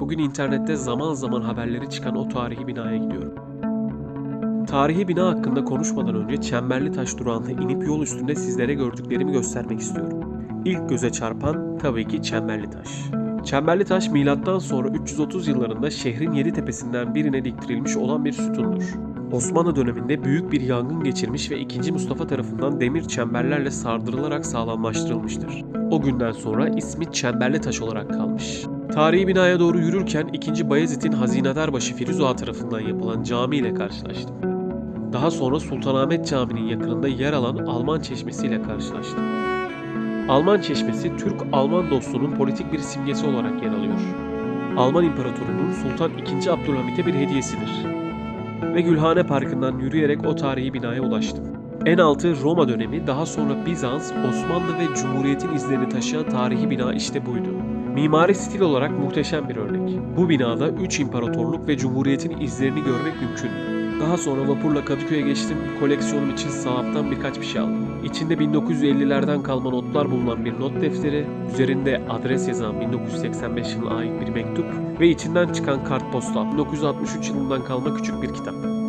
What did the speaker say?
Bugün internette zaman zaman haberleri çıkan o tarihi binaya gidiyorum. Tarihi bina hakkında konuşmadan önce Çemberli Taş durağında inip yol üstünde sizlere gördüklerimi göstermek istiyorum. İlk göze çarpan tabii ki Çemberli Taş. Çemberli Taş milattan sonra 330 yıllarında şehrin yedi tepesinden birine diktirilmiş olan bir sütundur. Osmanlı döneminde büyük bir yangın geçirmiş ve 2. Mustafa tarafından demir çemberlerle sardırılarak sağlamlaştırılmıştır. O günden sonra ismi Çemberli Taş olarak kalmış. Tarihi binaya doğru yürürken 2. Bayezid'in hazinedarbaşı Firuze Ağa tarafından yapılan cami ile karşılaştım. Daha sonra Sultanahmet Camii'nin yakınında yer alan Alman Çeşmesi ile karşılaştım. Alman Çeşmesi, Türk-Alman dostluğunun politik bir simgesi olarak yer alıyor. Alman İmparatorluğu'nun Sultan II. Abdülhamit'e bir hediyesidir. Ve Gülhane Parkı'ndan yürüyerek o tarihi binaya ulaştım. En altı Roma dönemi, daha sonra Bizans, Osmanlı ve Cumhuriyet'in izlerini taşıyan tarihi bina işte buydu. Mimari stil olarak muhteşem bir örnek. Bu binada 3 imparatorluk ve cumhuriyetin izlerini görmek mümkün. Daha sonra vapurla Kadıköy'e geçtim, koleksiyonum için sahaftan birkaç bir şey aldım. İçinde 1950'lerden kalma notlar bulunan bir not defteri, üzerinde adres yazan 1985 yılına ait bir mektup ve içinden çıkan kartpostal 1963 yılından kalma küçük bir kitap.